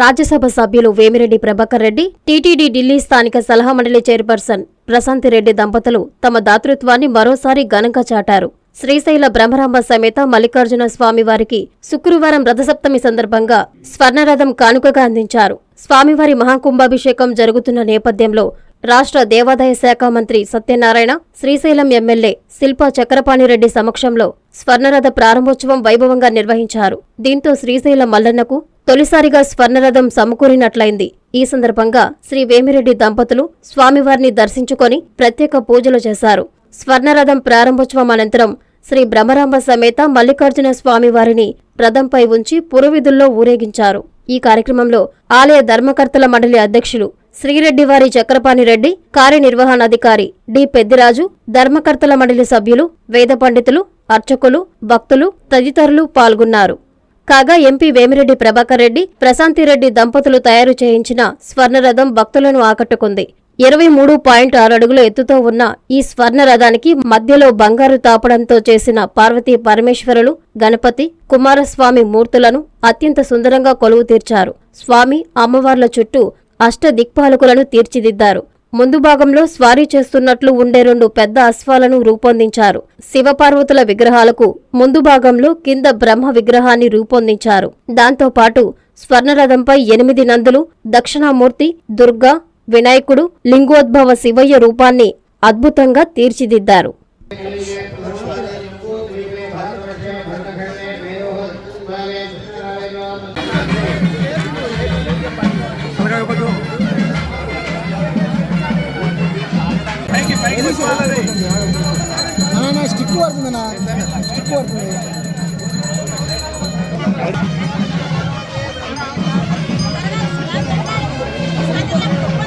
రాజ్యసభ సభ్యులు వేమిరెడ్డి ప్రభాకర్ రెడ్డి టీటీడీ ఢిల్లీ స్థానిక సలహా మండలి చైర్పర్సన్ ప్రశాంతిరెడ్డి దంపతులు తమ దాతృత్వాన్ని మరోసారి ఘనంగా చాటారు. శ్రీశైల బ్రహ్మరాంబ సమేత మల్లికార్జున స్వామివారికి శుక్రవారం రథసప్తమి సందర్భంగా స్వర్ణరథం కానుకగా అందించారు. స్వామివారి మహాకుంభాభిషేకం జరుగుతున్న నేపథ్యంలో రాష్ట్ర దేవాదాయ శాఖ మంత్రి సత్యనారాయణ శ్రీశైలం ఎమ్మెల్యే శిల్పా చక్రపాణిరెడ్డి సమక్షంలో స్వర్ణరథ ప్రారంభోత్సవం వైభవంగా నిర్వహించారు. దీంతో శ్రీశైల మల్లన్నకు తొలిసారిగా స్వర్ణరథం సమకూరినట్లయింది. ఈ సందర్భంగా శ్రీ వేమిరెడ్డి దంపతులు స్వామివారిని దర్శించుకొని ప్రత్యేక పూజలు చేశారు. స్వర్ణరథం ప్రారంభోత్సవం అనంతరం శ్రీ బ్రహ్మరాంబ సమేత మల్లికార్జున స్వామివారిని రథంపై ఉంచి పురవిధుల్లో ఊరేగించారు. ఈ కార్యక్రమంలో ఆలయ ధర్మకర్తల మండలి అధ్యక్షులు శ్రీరెడ్డివారి చక్రపాణిరెడ్డి కార్యనిర్వహణాధికారి డి పెద్దిరాజు ధర్మకర్తల మండలి సభ్యులు వేద పండితులు అర్చకులు భక్తులు తదితరులు పాల్గొన్నారు. కాగా ఎంపీ వేమిరెడ్డి ప్రభాకర్ రెడ్డి ప్రశాంతిరెడ్డి దంపతులు తయారు చేయించిన స్వర్ణరథం భక్తులను ఆకట్టుకుంది. ఇరవై మూడు పాయింట్ ఆరు అడుగుల ఎత్తుతో ఉన్న ఈ స్వర్ణ రథానికి మధ్యలో బంగారు తాపడంతో చేసిన పార్వతీ పరమేశ్వరులు గణపతి కుమారస్వామి మూర్తులను అత్యంత సుందరంగా కొలువు తీర్చారు. స్వామి అమ్మవార్ల చుట్టూ అష్ట దిక్పాలకులను తీర్చిదిద్దారు. ముందు భాగంలో స్వారీ చేస్తున్నట్లు ఉండే రెండు పెద్ద అశ్వాలను రూపొందించారు. శివపార్వతుల విగ్రహాలకు ముందు భాగంలో కింద బ్రహ్మ విగ్రహాన్ని రూపొందించారు. దాంతోపాటు స్వర్ణరథంపై ఎనిమిది నందులు దక్షిణామూర్తి దుర్గా వినాయకుడు లింగోద్భవ శివయ్య రూపాన్ని అద్భుతంగా తీర్చిదిద్దారు. అన్న స్టిక్ పడుతుందన్నా స్టిక్ పడుతుంది నింపమన్నప్పుడు